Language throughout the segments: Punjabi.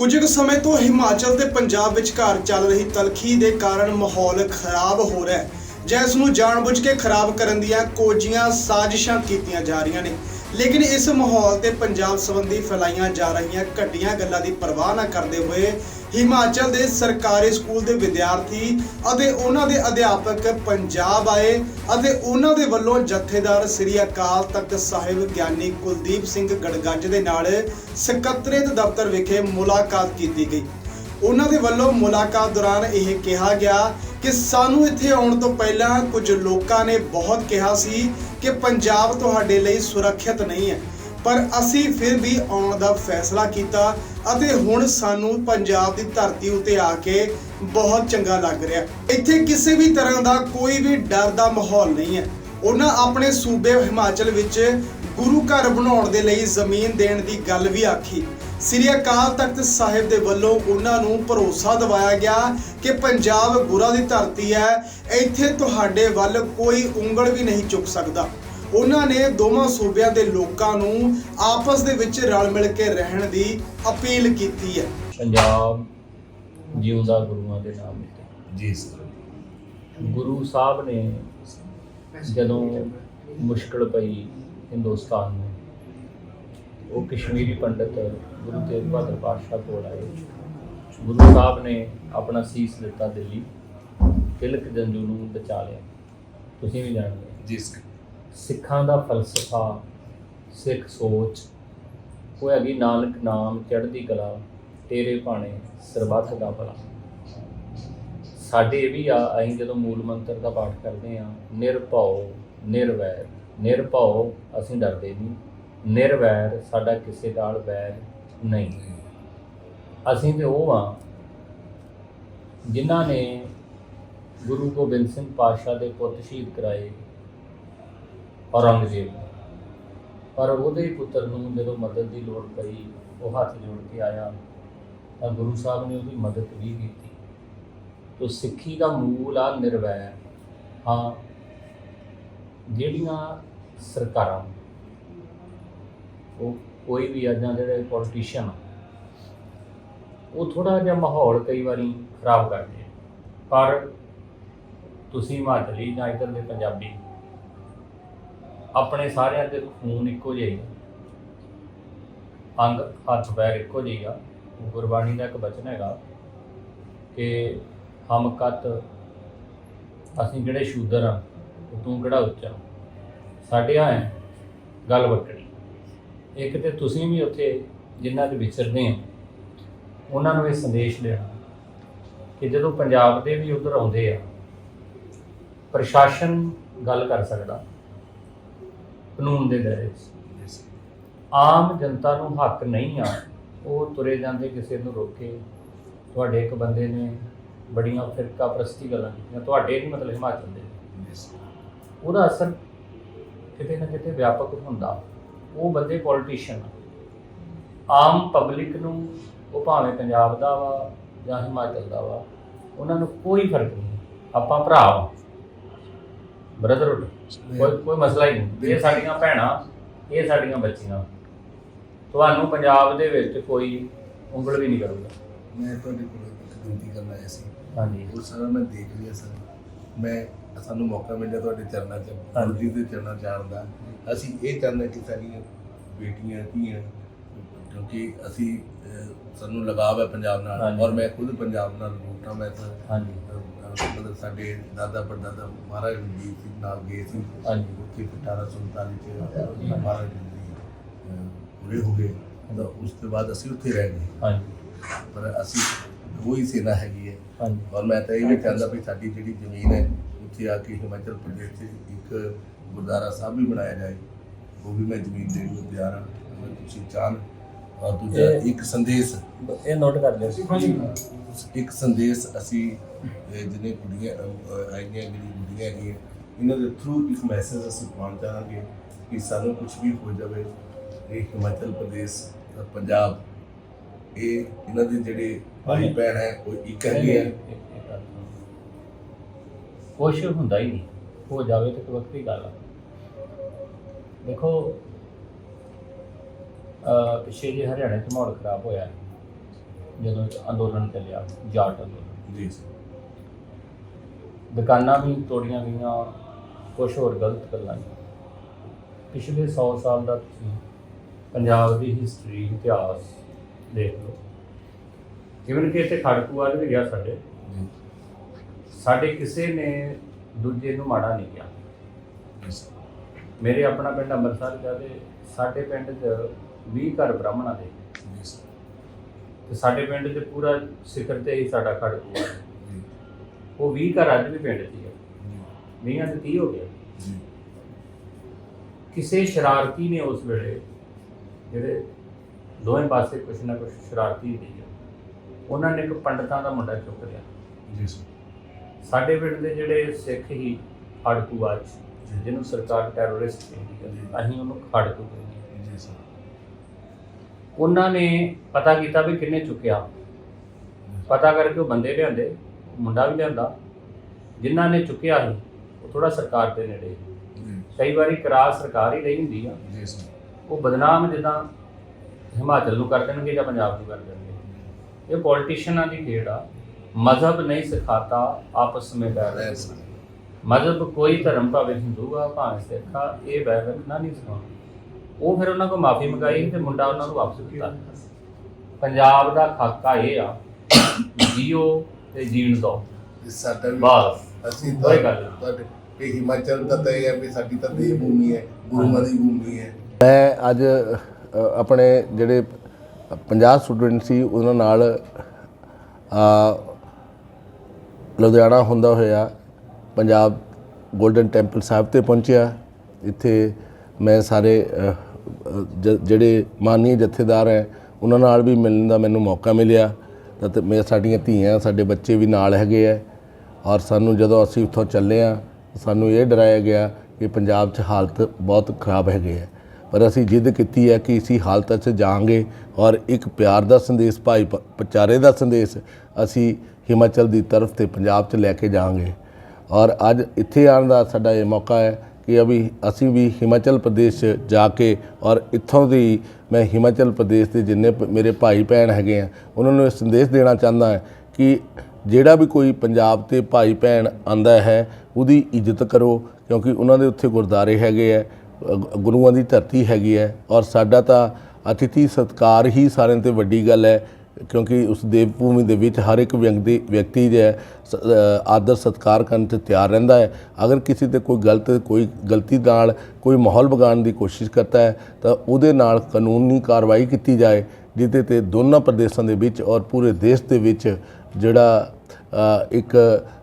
ਕੁਝ ਕੁ ਸਮੇਂ ਤੋਂ ਹਿਮਾਚਲ ਤੇ ਪੰਜਾਬ ਵਿਚਕਾਰ ਚੱਲ ਰਹੀ ਤਲਖੀ ਦੇ ਕਾਰਨ ਮਾਹੌਲ ਖਰਾਬ ਹੋ ਰਿਹਾ ਹੈ। ਜਿਸ ਨੂੰ ਜਾਣਬੁੱਝ ਕੇ ਖਰਾਬ ਕਰਨ ਦੀਆਂ ਕੋਝੀਆਂ ਸਾਜ਼ਿਸ਼ਾਂ ਕੀਤੀਆਂ ਜਾ ਰਹੀਆਂ ਨੇ। ਲੇਕਿਨ ਇਸ ਮਾਹੌਲ ਤੇ ਪੰਜਾਬ ਸੰਬੰਧੀ ਫੈਲਾਈਆਂ ਜਾ ਰਹੀਆਂ ਘਟੀਆਂ ਗੱਲਾਂ ਦੀ ਪਰਵਾਹ ਨਾ ਕਰਦੇ ਹੋਏ ਹਿਮਾਚਲ ਦੇ ਸਰਕਾਰੀ ਸਕੂਲ ਦੇ ਵਿਦਿਆਰਥੀ ਅਤੇ ਉਹਨਾਂ ਦੇ ਅਧਿਆਪਕ ਪੰਜਾਬ ਆਏ ਅਤੇ ਉਹਨਾਂ ਦੇ ਵੱਲੋਂ ਜਥੇਦਾਰ ਸ੍ਰੀ ਅਕਾਲ ਤਖਤ ਸਾਹਿਬ ਗਿਆਨੀ ਕੁਲਦੀਪ ਸਿੰਘ ਗੜਗੱਜ ਦੇ ਨਾਲ ਸਕੱਤਰੇਤ ਦਫ਼ਤਰ ਵਿਖੇ ਮੁਲਾਕਾਤ ਕੀਤੀ ਗਈ। ਉਹਨਾਂ ਦੇ ਵੱਲੋਂ ਮੁਲਾਕਾਤ ਦੌਰਾਨ ਇਹ ਕਿਹਾ ਗਿਆ ਕਿ ਸਾਨੂੰ ਇੱਥੇ ਆਉਣ ਤੋਂ ਪਹਿਲਾਂ ਕੁਝ ਲੋਕਾਂ ਨੇ ਬਹੁਤ ਕਿਹਾ ਸੀ ਕਿ ਪੰਜਾਬ ਤੁਹਾਡੇ ਲਈ ਸੁਰੱਖਿਅਤ ਨਹੀਂ ਹੈ, ਪਰ ਅਸੀਂ ਫਿਰ ਵੀ ਆਉਣ ਦਾ ਫੈਸਲਾ ਕੀਤਾ ਅਤੇ ਹੁਣ ਸਾਨੂੰ ਪੰਜਾਬ ਦੀ ਧਰਤੀ ਉਤੇ ਆ ਕੇ ਬਹੁਤ ਚੰਗਾ ਲੱਗ ਰਿਹਾ। ਇੱਥੇ ਕਿਸੇ ਵੀ ਤਰ੍ਹਾਂ ਦਾ ਕੋਈ ਵੀ ਡਰ ਦਾ ਮਾਹੌਲ ਨਹੀਂ ਹੈ। ਉਹਨਾਂ ਆਪਣੇ ਸੂਬੇ ਹਿਮਾਚਲ ਵਿੱਚ ਗੁਰੂ ਘਰ ਬਣਾਉਣ ਦੇ ਲਈ ਜ਼ਮੀਨ ਦੇਣ ਦੀ ਗੱਲ ਵੀ ਆਖੀ। ਸ੍ਰੀ ਅਕਾਲ ਤਖਤ ਸਾਹਿਬ ਦੇ ਵੱਲੋਂ ਉਹਨਾਂ ਨੂੰ ਭਰੋਸਾ ਦਿਵਾਇਆ ਗਿਆ ਕਿ ਪੰਜਾਬ ਗੁਰਾਂ ਦੀ ਧਰਤੀ ਹੈ ਇੱਥੇ ਤੁਹਾਡੇ ਵੱਲ ਕੋਈ ਉਂਗਲ ਵੀ ਨਹੀਂ ਚੁੱਕ ਸਕਦਾ। ਉਹਨਾਂ ਨੇ ਦੋਵਾਂ ਸੂਬਿਆਂ ਦੇ ਲੋਕਾਂ ਨੂੰ ਆਪਸ ਦੇ ਵਿੱਚ ਰਲ ਮਿਲ ਕੇ ਰਹਿਣ ਦੀ ਅਪੀਲ ਕੀਤੀ ਹੈ। ਪੰਜਾਬ ਜਿਉਂਦਾ ਗੁਰੂਆਂ ਦੇ ਨਾਮ ਤੇ। ਜੀ ਸਰ ਗੁਰੂ ਸਾਹਿਬ ਨੇ ਜਦੋਂ ਮੁਸ਼ਕਲ ਪਈ ਹਿੰਦੁਸਤਾਨ ਨੂੰ ਉਹ ਕਸ਼ਮੀਰੀ ਪੰਡਤ ਗੁਰੂ ਤੇਗ ਬਹਾਦਰ ਪਾਤਸ਼ਾਹ ਕੋਲ ਆਏ। ਗੁਰੂ ਸਾਹਿਬ ਨੇ ਆਪਣਾ ਸੀਸ ਦਿੱਤਾ ਦਿੱਲੀ। ਤਿਲਕ ਜੰਜੂ ਨੂੰ ਬਚਾ ਲਿਆ। ਤੁਸੀਂ ਵੀ ਜਾਣਦੇ ਹੋ। ਜੀ ਸਰ। ਸਿੱਖਾਂ ਦਾ ਫਲਸਫਾ ਸਿੱਖ ਸੋਚ ਉਹ ਹੈਗੀ ਨਾਨਕ ਨਾਮ ਚੜ੍ਹਦੀ ਕਲਾ ਤੇਰੇ ਭਾਣੇ ਸਰਬੱਤ ਦਾ ਭਲਾ। ਸਾਡੇ ਇਹ ਵੀ ਆ ਅਸੀਂ ਜਦੋਂ ਮੂਲ ਮੰਤਰ ਦਾ ਪਾਠ ਕਰਦੇ ਆ ਨਿਰਭਉ ਨਿਰਵੈਰ ਨਿਰਭਉ ਅਸੀਂ ਡਰਦੇ ਨਹੀਂ। ਨਿਰਵੈਰ ਸਾਡਾ ਕਿਸੇ ਨਾਲ ਵੈਰ ਨਹੀਂ। ਅਸੀਂ ਤੇ ਉਹ ਆ ਜਿਨ੍ਹਾਂ ਨੇ ਗੁਰੂ ਗੋਬਿੰਦ ਸਿੰਘ ਪਾਤਸ਼ਾਹ ਦੇ ਪੁੱਤ ਸ਼ਹੀਦ ਕਰਾਏ ਔਰੰਗਜ਼ੇਬ। ਪਰ ਉਹਦੇ ਪੁੱਤਰ ਨੂੰ ਜਦੋਂ ਮਦਦ ਦੀ ਲੋੜ ਪਈ, ਉਹ ਹੱਥ ਜੋੜ ਕੇ ਆਇਆ ਤਾਂ ਗੁਰੂ ਸਾਹਿਬ ਨੇ ਉਹਦੀ ਮਦਦ ਵੀ ਕੀਤੀ। ਤੋ ਸਿੱਖੀ ਦਾ ਮੂਲ ਆ ਨਿਰਵੈਰ। ਹਾਂ, ਜਿਹੜੀਆਂ ਸਰਕਾਰਾਂ ਉਹ ਕੋਈ ਵੀ ਆ ਜਾਂ ਜਿਹੜੇ ਪੋਲੀਟੀਸ਼ੀਅਨ ਉਹ ਥੋੜਾ ਜਿਹਾ ਮਾਹੌਲ ਕਈ ਵਾਰੀ ਖਰਾਬ ਕਰਦੇ ਪਰ ਤੁਸੀਂ ਹਿਮਾਚਲੀ ਜਾਂ ਇੱਧਰ ਦੇ ਪੰਜਾਬੀ, ਆਪਣੇ ਸਾਰਿਆਂ ਦੇ ਖੂਨ ਇੱਕੋ ਜਿਹਾ ਹੀ ਅੰਗ ਹੱਥ ਪੈਰ ਇੱਕੋ ਜਿਹੇ ਆ। ਗੁਰਬਾਣੀ ਦਾ ਇੱਕ ਬਚਨ ਹੈਗਾ ਕਿ ਹਮ ਕਤ, ਅਸੀਂ ਜਿਹੜੇ ਸ਼ੂਦਰ ਆ, ਤੇ ਤੂੰ ਕਿਹੜਾ ਉੱਚਾ ਸਾਡੇ ਆ ਗੱਲ ਵੱਖਰੀ। ਇੱਕ ਤੇ ਤੁਸੀਂ ਵੀ ਉੱਥੇ ਜਿਨ੍ਹਾਂ ਦੇ ਵਿਚਰਦੇ ਆ ਉਹਨਾਂ ਨੂੰ ਇਹ ਸੰਦੇਸ਼ ਦੇਣਾ ਕਿ ਜਦੋਂ ਪੰਜਾਬ ਦੇ ਵੀ ਉਧਰ ਆਉਂਦੇ ਆ ਪ੍ਰਸ਼ਾਸਨ ਗੱਲ ਕਰ ਸਕਦਾ ਕਾਨੂੰਨ ਦੇ ਦਾਇਰੇ 'ਚ। ਆਮ ਜਨਤਾ ਨੂੰ ਹੱਕ ਨਹੀਂ ਆ ਉਹ ਤੁਰੇ ਜਾਂਦੇ ਕਿਸੇ ਨੂੰ ਰੋਕੇ ਤੁਹਾਡੇ ਇੱਕ ਬੰਦੇ ਨੇ ਬੜੀਆਂ ਫਿਰਕਾ ਪ੍ਰਸਤੀ ਗੱਲਾਂ ਕੀਤੀਆਂ ਤੁਹਾਡੇ ਨਹੀਂ ਮਤਲਬ ਹਿਮਾਚਲ ਦੇ। ਉਹਦਾ ਅਸਰ ਕਿਤੇ ਨਾ ਕਿਤੇ ਵਿਆਪਕ ਹੁੰਦਾ। ਉਹ ਬੰਦੇ ਪੋਲੀਟੀਸ਼ੀਅਨ ਆਮ ਪਬਲਿਕ ਨੂੰ ਉਹ ਭਾਵੇਂ ਪੰਜਾਬ ਦਾ ਵਾ ਜਾਂ ਹਿਮਾਚਲ ਦਾ ਵਾ ਉਹਨਾਂ ਨੂੰ ਕੋਈ ਫ਼ਰਕ ਨਹੀਂ। ਆਪਾਂ ਭਰਾ ਵਾ। ਬ੍ਰਦਰਹੁੱਡ ਕੋਈ ਕੋਈ ਮਸਲਾ ਹੀ ਨਹੀਂ। ਇਹ ਸਾਡੀਆਂ ਭੈਣਾਂ ਇਹ ਸਾਡੀਆਂ ਬੱਚੀਆਂ। ਤੁਹਾਨੂੰ ਪੰਜਾਬ ਦੇ ਵਿੱਚ ਕੋਈ ਉਂਗਲ ਵੀ ਨਹੀਂ ਕਰੂਗਾ। ਮੈਂ ਤੁਹਾਡੇ ਕੋਲ ਇੱਕ ਬੇਨਤੀ ਕਰਨ ਆਇਆ ਸੀ। ਹਾਂਜੀ। ਉਹ ਸਾਰਾ ਮੈਂ ਦੇਖ ਲਿਆ ਸਰ। ਮੈਂ ਸਾਨੂੰ ਮੌਕਾ ਮਿਲਿਆ ਤੁਹਾਡੇ ਚਰਨਾਂ 'ਚ। ਗੁਰੂ ਜੀ ਦੇ ਚਰਨਾਂ 'ਚ ਆਉਣ ਦਾ। ਅਸੀਂ ਇਹ ਚਾਹੁੰਦੇ ਕਿ ਸਾਡੀਆਂ ਬੇਟੀਆਂ ਧੀਆਂ ਕਿਉਂਕਿ ਅਸੀਂ ਸਾਨੂੰ ਲਗਾਵ ਹੈ ਪੰਜਾਬ ਨਾਲ। ਔਰ ਮੈਂ ਖੁਦ ਪੰਜਾਬ ਨਾਲ ਰੂਟਾ ਮੈਂ ਤਾਂ ਹਾਂਜੀ। ਮਤਲਬ ਸਾਡੇ ਦਾਦਾ ਪੜਦਾਦਾ ਮਹਾਰਾਜ ਜੀ ਸੀ ਨਾਲ ਗਏ ਸੀ। ਹਾਂਜੀ। ਉੱਥੇ 1847 ਚ ਮਹਾਰਾਜ ਜੀ ਪੂਰੇ ਹੋ ਗਏ। ਤਾਂ ਉਸ ਤੋਂ ਬਾਅਦ ਅਸੀਂ ਉੱਥੇ ਰਹਿ ਗਏ। ਹਾਂਜੀ। ਪਰ ਅਸੀਂ ਉਹੀ ਸੇਨਾ ਹੈਗੀ ਹੈ। ਹਾਂਜੀ। ਔਰ ਮੈਂ ਤਾਂ ਇਹ ਵੀ ਚਾਹੁੰਦਾ ਵੀ ਸਾਡੀ ਜਿਹੜੀ ਜ਼ਮੀਨ ਹੈ ਉੱਥੇ ਆ ਕੇ ਹਿਮਾਚਲ ਪ੍ਰਦੇਸ਼ 'ਚ ਇੱਕ ਗੁਰਦਾਰਾ ਸਾਹਿਬ ਵੀ ਬਣਾਇਆ ਜਾਏ ਉਹ ਵੀ ਮੈਂ ਜ਼ਮੀਨ ਦੇਣ ਨੂੰ ਤਿਆਰ ਹਾਂ। ਅਗਰ ਤੁਸੀਂ ਚਾਹਨ ਔਰ ਦੂਜਾ ਇੱਕ ਸੰਦੇਸ਼ ਇਹ ਨੋਟ ਕਰ ਲਿਓ। ਇੱਕ ਸੰਦੇਸ਼ ਅਸੀਂ ਜਿਹਨੇ ਕੁੜੀਆਂ ਆਈਆਂ ਜਿਹੜੀ ਕੁੜੀਆਂ ਹੈਗੀਆਂ ਇਹਨਾਂ ਦੇ ਥਰੂ ਇੱਕ ਮੈਸੇਜ ਅਸੀਂ ਪਾਉਣਾ ਚਾਹਾਂਗੇ ਕਿ ਸਾਨੂੰ ਕੁਝ ਵੀ ਹੋ ਜਾਵੇ ਇਹ ਹਿਮਾਚਲ ਪ੍ਰਦੇਸ਼ ਪੰਜਾਬ ਇਹ ਇਹਨਾਂ ਦੇ ਜਿਹੜੇ ਭਾਈ ਭੈਣ ਹੈ ਉਹ ਇੱਕ ਹੈਗੇ ਆ ਕੁਛ ਹੁੰਦਾ ਹੀ ਨਹੀਂ ਹੋ ਜਾਵੇ ਤਾਂ ਇੱਕ ਵੱਖਰੀ ਗੱਲ ਆ। ਦੇਖੋ ਅਹ ਪਿੱਛੇ ਜੇ ਹਰਿਆਣੇ 'ਚ ਮਾਹੌਲ ਖਰਾਬ ਹੋਇਆ ਜਦੋਂ ਇੱਕ ਅੰਦੋਲਨ ਚੱਲਿਆ ਜਾਟ ਅੰਦੋਲਨ। ਜੀ। ਦੁਕਾਨਾਂ ਵੀ ਤੋੜੀਆਂ ਗਈਆਂ ਕੁਝ ਹੋਰ ਗਲਤ ਗੱਲਾਂ ਨੇ ਪਿਛਲੇ 100 ਸਾਲ ਦਾ ਤੁਸੀਂ ਪੰਜਾਬ ਦੀ ਹਿਸਟਰੀ ਇਤਿਹਾਸ ਦੇਖ ਲਓ। ਜਿਵੇਂ ਕਿ ਇੱਥੇ ਖੜਕੂਆ ਵੀ ਗਿਆ ਸਾਡੇ। ਸਾਡੇ ਕਿਸੇ ਨੇ ਦੂਜੇ ਨੂੰ ਮਾੜਾ ਨਹੀਂ ਕਿਹਾ। ਮੇਰੇ ਆਪਣਾ ਪਿੰਡ ਅੰਮ੍ਰਿਤਸਰ ਦਾ ਤੇ ਸਾਡੇ ਪਿੰਡ 'ਚ 20 ਘਰ ਬ੍ਰਾਹਮਣਾਂ ਦੇ। ਤੇ ਸਾਡੇ ਪਿੰਡ 'ਚ ਪੂਰਾ ਸਿਖਰ ਤੇ ਹੀ ਸਾਡਾ ਖੜਕੂਆ। ਹੈ। ਜੀ ਉਹ 20 ਘਰ ਅੱਜ ਵੀ ਪਿੰਡ 'ਚ ਹੀ ਜੀ 20 ਤੇ 30 ਹੋ ਜੀ ਕਿਸੇ ਸ਼ਰਾਰਤੀ ਨੇ ਉਸ ਵੇਲੇ ਜਿਹੜੇ ਦੋਵੇਂ ਪਾਸੇ ਕੁਛ ਨਾ ਕੁਛ ਸ਼ਰਾਰਤੀ ਸੀ ਉਹਨਾਂ ਨੇ ਇੱਕ ਪੰਡਤਾਂ ਦਾ ਮੁੰਡਾ ਚੁੱਕ ਲਿਆ। ਜੀ ਸਰ। ਸਾਡੇ ਪਿੰਡ ਦੇ ਜਿਹੜੇ ਸਿੱਖ ਹੀ ਖੜਕੂਆ 'ਚ ਜੀ। ਜਿਹਨੂੰ ਸਰਕਾਰ ਟੈਰਰਿਸਟ ਕਹਿੰਦੀ। ਹੈ ਅਸੀਂ ਉਹਨੂੰ ਖੜਕੂ ਕਹਿੰਦੇ ਹਾਂ। ਜੀ ਸਰ। ਉਹਨਾਂ ਨੇ ਪਤਾ ਕੀਤਾ ਵੀ ਕਿੰਨੇ ਚੁੱਕਿਆ। ਪਤਾ ਕਰਕੇ ਉਹ ਬੰਦੇ ਲਿਆਂਦੇ ਮੁੰਡਾ ਵੀ ਲਿਆਂਦਾ। ਜਿਨ੍ਹਾਂ ਨੇ ਚੁੱਕਿਆ ਸੀ ਉਹ ਥੋੜਾ ਸਰਕਾਰ ਦੇ ਨੇੜੇ ਕਈ ਵਾਰੀ ਕਰਾ ਸਰਕਾਰ ਹੀ ਰਹੀ ਹੁੰਦੀ ਆ। ਜੀ ਸਰ। ਉਹ ਬਦਨਾਮ ਜਿੱਦਾਂ ਹਿਮਾਚਲ ਨੂੰ ਕਰ ਦੇਣਗੇ ਜਾਂ ਪੰਜਾਬ ਨੂੰ ਕਰ ਦੇਣਗੇ। ਇਹ ਪੋਲਿਟਿਸ਼ੀਅਨਾਂ ਦੀ ਖੇਡ ਆ। ਮਜ਼ਹਬ ਨਹੀਂ ਸਿਖਾਤਾ ਆਪਸ ਵਿੱਚ ਬੈਰ ਮਜ਼ਹਬ ਕੋਈ ਧਰਮ ਭਾਵੇਂ ਹਿੰਦੂ ਆ ਭਾਵੇਂ ਸਿੱਖ ਆ ਇਹ ਬੈਰ ਰੱਖਣਾ ਨਹੀਂ ਸਿਖਾਉਂਦਾ। ਉਹ ਫਿਰ ਉਹਨਾਂ ਕੋਲ ਮਾਫੀ ਮੰਗਾਈ ਤੇ ਮੁੰਡਾ ਉਹਨਾਂ ਨੂੰ ਵਾਪਸ ਦਿੱਤਾ। ਪੰਜਾਬ ਦਾ ਖਾਕਾ ਇਹ ਆ ਜੀਓ ਤੇ ਜੀਣ ਦੋ। ਸਾਡਾ ਵੀ ਬਸ। ਅਸੀਂ। ਤੁਹਾਡੇ ਇਹ ਹਿਮਾਚਲ ਦਾ ਤਾਂ ਇਹ ਹੈ ਵੀ ਸਾਡੀ ਤਾਂ ਦੇਵ ਭੂਮੀ ਹੈ ਗੁਰੂਆਂ ਦੀ ਭੂਮੀ ਹੈ। ਮੈਂ ਅੱਜ ਆਪਣੇ ਜਿਹੜੇ 50 ਸਟੂਡੈਂਟ ਸੀ, ਉਹਨਾਂ ਨਾਲ ਲੁਧਿਆਣਾ ਹੁੰਦਾ ਹੋਇਆ, ਪੰਜਾਬ ਗੋਲਡਨ ਟੈਂਪਲ ਸਾਹਿਬ ਤੇ ਪਹੁੰਚਿਆ। ਇੱਥੇ ਮੈਂ ਸਾਰੇ ਜ- ਜਿਹੜੇ ਮਾਨੀ ਜਥੇਦਾਰ ਹੈ, ਉਹਨਾਂ ਨਾਲ ਵੀ ਮਿਲਣ ਦਾ ਮੈਨੂੰ ਮੌਕਾ ਮਿਲਿਆ। ਤੇ ਮੇਰੇ ਸਾਡੀਆਂ ਧੀਆਂ, ਸਾਡੇ ਬੱਚੇ ਵੀ ਨਾਲ ਹੈਗੇ ਆ। ਔਰ ਸਾਨੂੰ ਜਦੋਂ ਅਸੀਂ ਉੱਥੋਂ ਚੱਲੇ ਆ, ਸਾਨੂੰ ਇਹ ਡਰਾਇਆ ਗਿਆ ਕਿ ਪੰਜਾਬ 'ਚ ਹਾਲਤ ਬਹੁਤ ਖਰਾਬ ਹੈਗੇ ਆ ਪਰ ਅਸੀਂ ਜਿੱਦ ਕੀਤੀ ਹੈ ਕਿ ਇਸੀ ਹਾਲਤ 'ਚ ਜਾਾਂਗੇ ਔਰ ਇੱਕ ਪਿਆਰ ਦਾ ਸੰਦੇਸ਼, ਭਾਈ ਪ- ਪਚਾਰੇ ਦਾ ਸੰਦੇਸ਼ ਅਸੀਂ ਹਿਮਾਚਲ ਦੀ ਤਰਫ ਤੇ ਪੰਜਾਬ 'ਚ ਲੈ ਕੇ ਜਾਾਂਗੇ ਔਰ ਅੱਜ ਇੱਥੇ ਆਉਣ ਦਾ ਸਾਡਾ ਇਹ ਮੌਕਾ ਹੈ ਕਿ ਅਭੀ ਅਸੀਂ ਵੀ ਹਿਮਾਚਲ ਪ੍ਰਦੇਸ਼ 'ਚ ਜਾ ਕੇ ਔਰ ਇੱਥੋਂ ਦੀ ਮੈਂ ਹਿਮਾਚਲ ਪ੍ਰਦੇਸ਼ ਦੇ ਜਿੰਨੇ ਮੇਰੇ ਭਾਈ ਭੈਣ ਹੈਗੇ ਆ, ਉਹਨਾਂ ਨੂੰ ਇਹ ਸੰਦੇਸ਼ ਦੇਣਾ ਚਾਹੁੰਦਾ ਹਾਂ ਕਿ ਜਿਹੜਾ ਵੀ ਕੋਈ ਪੰਜਾਬ ਤੇ ਭਾਈ ਭੈਣ ਆਂਦਾ ਹੈ, ਉਹਦੀ ਇੱਜ਼ਤ ਕਰੋ ਕਿਉਂਕਿ ਉਹਨਾਂ ਦੇ ਉੱਥੇ ਗੁਰਦਾਰੇ ਹੈਗੇ ਆ। ਗੁਰੂਆਂ ਦੀ ਧਰਤੀ ਹੈਗੀ ਹੈ ਔਰ ਸਾਡਾ ਤਾਂ ਅਤਿਥੀ ਸਤਕਾਰ ਹੀ ਸਾਰਿਆਂ ਤੋਂ ਵੱਡੀ ਗੱਲ ਹੈ, ਕਿਉਂਕਿ ਉਸ ਦੇਵ ਭੂਮੀ ਦੇ ਵਿੱਚ ਹਰ ਇੱਕ ਵਿਅਕਤੀ ਵਿਅਕਤੀ ਜੋ ਆਦਰ ਸਤਕਾਰ ਕਰਨ ਤੇ ਤਿਆਰ ਰਹਿੰਦਾ ਹੈ। ਅਗਰ ਕਿਸੇ ਤੇ ਕੋਈ ਗਲਤ, ਕੋਈ ਗਲਤੀ ਨਾਲ ਕੋਈ ਮਾਹੌਲ ਵਿਗਾੜਨ ਦੀ ਕੋਸ਼ਿਸ਼ ਕਰਦਾ ਹੈ, ਤਾਂ ਉਹਦੇ ਨਾਲ ਕਾਨੂੰਨੀ ਕਾਰਵਾਈ ਕੀਤੀ ਜਾਏ, ਜਿਹਦੇ ਤੇ ਦੋਨਾਂ ਪ੍ਰਦੇਸ਼ਾਂ ਦੇ ਵਿੱਚ ਔਰ ਪੂਰੇ ਦੇਸ਼ ਦੇ ਵਿੱਚ ਜਿਹੜਾ ਇੱਕ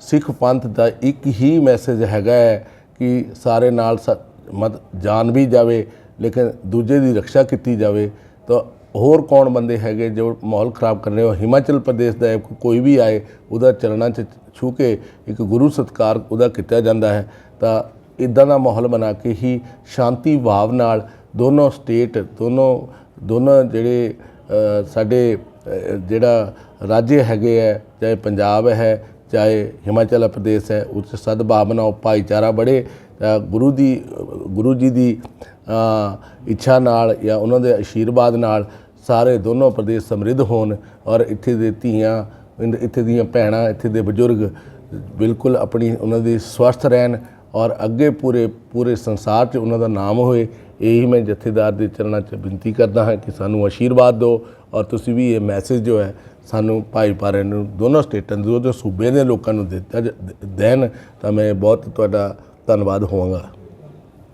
ਸਿੱਖ ਪੰਥ ਦਾ ਇੱਕ ਹੀ ਮੈਸੇਜ ਹੈਗਾ ਹੈ ਕਿ ਸਾਰੇ ਨਾਲ ਸ- ਮਤ ਜਾਨ ਵੀ ਜਾਵੇ, ਲੇਕਿਨ ਦੂਜੇ ਦੀ ਰੱਖਿਆ ਕੀਤੀ ਜਾਵੇ, ਤਾਂ ਹੋਰ ਕੌਣ ਬੰਦੇ ਹੈਗੇ ਜੋ ਮਾਹੌਲ ਖਰਾਬ ਕਰ ਰਹੇ ਹੋ? ਹਿਮਾਚਲ ਪ੍ਰਦੇਸ਼ ਦਾ ਕੋਈ ਵੀ ਆਏ, ਉਹਦਾ ਚਰਨਾਂ 'ਚ ਛੂ ਕੇ ਇੱਕ ਗੁਰੂ ਸਤਕਾਰ ਉਹਦਾ ਕੀਤਾ ਜਾਂਦਾ ਹੈ। ਤਾਂ ਇਦਾਂ ਦਾ ਮਾਹੌਲ ਬਣਾ ਕੇ ਹੀ ਸ਼ਾਂਤੀ ਭਾਵ ਨਾਲ ਦੋਨੋਂ ਸਟੇਟ, ਦੋਨੋਂ ਦੋਨੋਂ ਜਿਹੜੇ ਸਾਡੇ ਜਿਹੜਾ ਰਾਜ ਹੈਗੇ ਹੈ, ਚਾਹੇ ਪੰਜਾਬ ਹੈ, ਚਾਹੇ ਹਿਮਾਚਲ ਪ੍ਰਦੇਸ਼ ਹੈ ਉਸ 'ਚ ਸਦਭਾਵਨਾ ਭਾਈਚਾਰਾ ਬੜੇ ਗੁਰੂ ਦੀ ਗੁਰੂ ਜੀ ਦੀ ਇੱਛਾ ਨਾਲ ਜਾਂ ਉਹਨਾਂ ਦੇ ਆਸ਼ੀਰਵਾਦ ਨਾਲ ਸਾਰੇ ਦੋਨੋਂ ਪ੍ਰਦੇਸ਼ ਸਮਰਿੱਧ ਹੋਣ ਔਰ ਇੱਥੇ ਦੇ ਧੀਆਂ ਇੱਥੇ ਦੀਆਂ ਭੈਣਾਂ, ਇੱਥੇ ਦੇ ਬਜ਼ੁਰਗ ਬਿਲਕੁਲ ਆਪਣੀ ਉਹਨਾਂ ਦੀ ਸਵਸਥ ਰਹਿਣ ਔਰ ਅੱਗੇ ਪੂਰੇ ਪੂਰੇ ਸੰਸਾਰ 'ਚ ਉਹਨਾਂ ਦਾ ਨਾਮ ਹੋਏ, ਇਹੀ ਮੈਂ ਜਥੇਦਾਰ ਦੇ ਚਰਨਾਂ 'ਚ ਬੇਨਤੀ ਕਰਦਾ ਹਾਂ ਕਿ ਸਾਨੂੰ ਆਸ਼ੀਰਵਾਦ ਦਿਓ ਔਰ ਤੁਸੀਂ ਵੀ ਇਹ ਮੈਸੇਜ ਜੋ ਹੈ, ਸਾਨੂੰ ਭਾਈਪਾਰੇ ਨੂੰ ਦੋਨੋਂ ਸਟੇਟਾਂ ਦੇ, ਦੋਨੋਂ ਸੂਬੇ ਦੇ ਲੋਕਾਂ ਨੂੰ ਦਿੱਤਾ ਜ- ਦੇਣ ਤਾਂ ਮੈਂ ਬਹੁਤ ਤੁਹਾਡਾ ਧੰਨਵਾਦ ਹੋਵਾਂਗਾ।